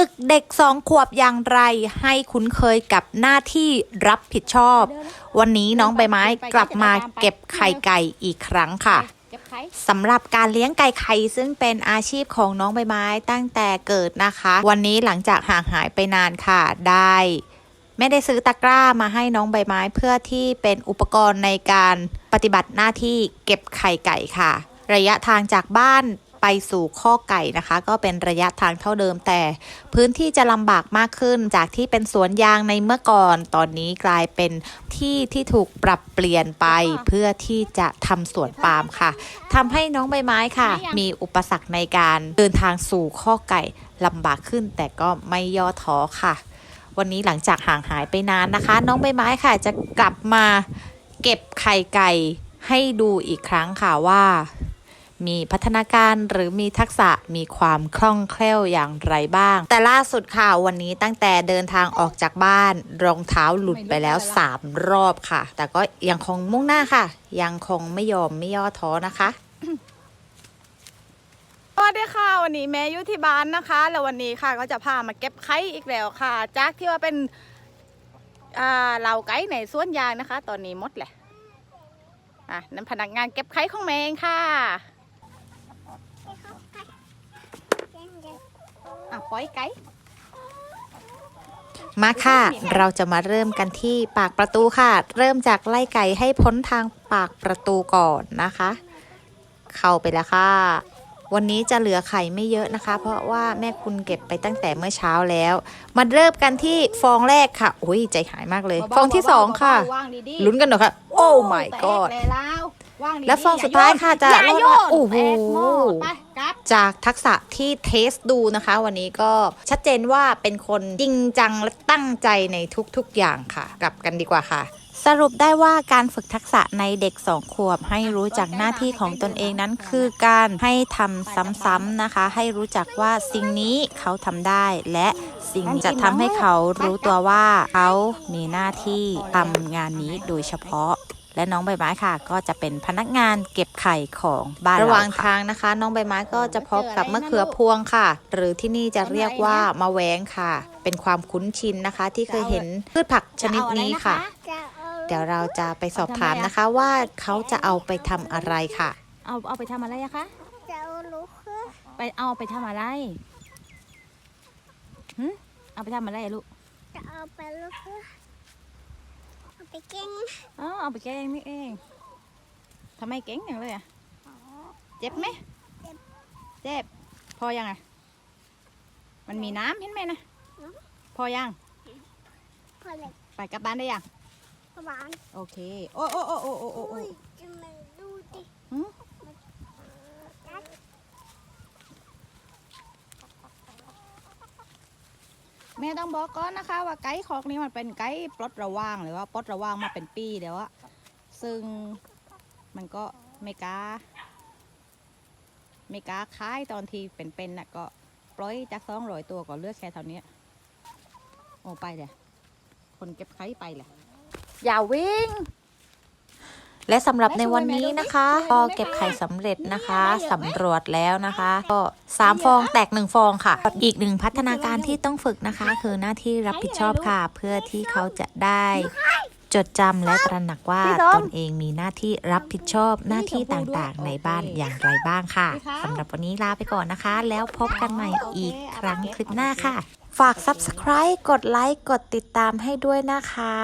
ฝึกเด็กสองขวบอย่างไร ให้คุ้นเคยกับหน้าที่รับผิดชอบ วันนี้น้องใบไม้กลับมาเก็บไข่ไก่อีกครั้งค่ะสำหรับการเลี้ยงไก่ไข่ซึ่งเป็นอาชีพของน้องใบไม้ตั้งแต่เกิดนะคะ วันนี้หลังจากห่างหายไปนานค่ะได้ไม่ได้ซื้อตะกร้ามาให้น้องใบไม้เพื่อที่เป็นอุปกรณ์ในการปฏิบัติหน้าที่เก็บไข่ไก่ค่ะ ระยะทางจากบ้าน ไปสู่ข้อไก่นะคะ ก็เป็นระยะทางเท่าเดิมแต่ พื้นที่จะลำบากมากขึ้นจากที่เป็นสวนยางในเมื่อก่อน ตอนนี้กลายเป็นที่ที่ถูกปรับเปลี่ยนไปเพื่อที่จะทำสวนปาล์มค่ะทำให้น้องใบไม้ค่ะ มีอุปสรรคในการเดินทางสู่ข้อไก่ลำบากขึ้น แต่ก็ไม่ย่อท้อค่ะ วันนี้หลังจากห่างหายไปนานนะคะ น้องใบไม้ค่ะ จะกลับมาเก็บไข่ไก่ให้ดูอีกครั้งค่ะว่า มีพัฒนาการหรือมีทักษะมีความคล่องแคล่วอย่างไรบ้าง แต่ล่าสุดค่ะวันนี้ตั้งแต่เดินทางออกจากบ้านรองเท้าหลุดไปแล้ว 3 รอบค่ะ แต่ก็ยังคงมุ่งหน้าค่ะ ยังคงไม่ยอมไม่ย่อท้อนะคะสวัสดีค่ะ วันนี้แม่อยู่ที่บ้านนะคะ แล้ววันนี้ค่ะก็จะพามาเก็บไข่อีกแล้วค่ะ จากที่ว่าเป็นอ่าเหล่าไก่ในสวนยางนะคะ ตอนนี้หมดแหละอะนั่นพนักงานเก็บไข่ของแม่เองค่ะ อะปล่อยไก่มาค่ะ เราจะมาเริ่มกันที่ปากประตูค่ะ เริ่มจากไล่ไก่ให้พ้นทางปากประตูก่อนนะคะ เข้าไปแล้วค่ะ วันนี้จะเหลือไข่ไม่เยอะนะคะ เพราะว่าแม่คุณเก็บไปตั้งแต่เมื่อเช้าแล้ว มาเริ่มกันที่ฟองแรกค่ะโอ้ยใจหายมากเลย ฟองที่สองค่ะวางดีๆลุ้นกันหน่อยค่ะ โอ้ my แต god เลยแล้ววางดีๆและฟองสุดท้ายค่ะจะอย่ารอดโยมานโอ้โหแตกหมดไปกลับ จากทักษะที่เทสดูนะคะ วันนี้ก็ชัดเจนว่าเป็นคนจริงจังและตั้งใจในทุกๆอย่างค่ะ กลับกันดีกว่าค่ะสรุปได้ว่าการฝึกทักษะในเด็กสองขวบ ให้รู้จักหน้าที่ของตนเองนั้นคือการให้ทำซ้ำๆนะคะ ให้รู้จักว่าสิ่งนี้เขาทำได้ และสิ่งจะทำให้เขารู้ตัวว่าเขามีหน้าที่ทำงานนี้โดยเฉพาะ และน้องใบไม้ค่ะ ก็จะเป็นพนักงานเก็บไข่ของบ้านระหว่างทางนะคะ น้องใบไม้ก็จะพบกับมะเขือพวงค่ะ หรือที่นี่จะเรียกว่ามะแวงค่ะ เป็นความคุ้นชินนะคะ ที่เคยเห็นพืชผักชนิดนี้ค่ะ เดี๋ยวเราจะไปสอบถามนะคะว่าเขาจะเอาไปทำอะไรค่ะ เอาเอาไปทำอะไรอะคะจะเอาลูกคือไปเอาไปทำอะไรหึเอาไปทำอะไรอะลูกจะเอาไปลูกคือเอา ไปเก่งอ๋อเอาไปแกงนี่เองทำไมเก่งอย่างเลยอะเจ็บไหมเจ็บพอยังอะมันมีน้ำเห็นไหมนะพอยัง พอเล็กไปกลับบ้านได้ยังหวานโอเค โอ้โอ้โอ้โอ้โอ้โอ้โอ้ อุ้ยจะมาดูดิ หืม กัด แม่ต้องบอกก่อนนะคะ ว่าไก่คอกนี้มันเป็นไก่ปลดระวางหรือว่าปลดระวางมาเป็นปีเดี๋ยวอะซึ่งมันก็ไม่กล้าไม่กล้าคายตอนที่เป็นๆน่ะก็ปล่อยจากซองลอยตัวก่อนเลือกแค่เท่านี้โอ้ไปเลยคนเก็บไข่ไปเลยอย่าวิ่ง และสำหรับในวันนี้นะคะ ก็เก็บไข่สำเร็จนะคะสำรวจแล้วนะคะ ก็สามฟองแตกหนึ่งฟองค่ะ อีกหนึ่งพัฒนาการที่ต้องฝึกนะคะ คือหน้าที่รับผิดชอบค่ะ เพื่อที่เขาจะได้จดจำและตระหนักว่าตนเองมีหน้าที่รับผิดชอบหน้าที่ต่างๆ ในบ้านอย่างไรบ้างค่ะสำหรับวันนี้ลาไปก่อนนะคะ แล้วพบกันใหม่อีกครั้งคลิปหน้าค่ะ ฝาก subscribe กดไลค์กดติดตามให้ด้วยนะคะ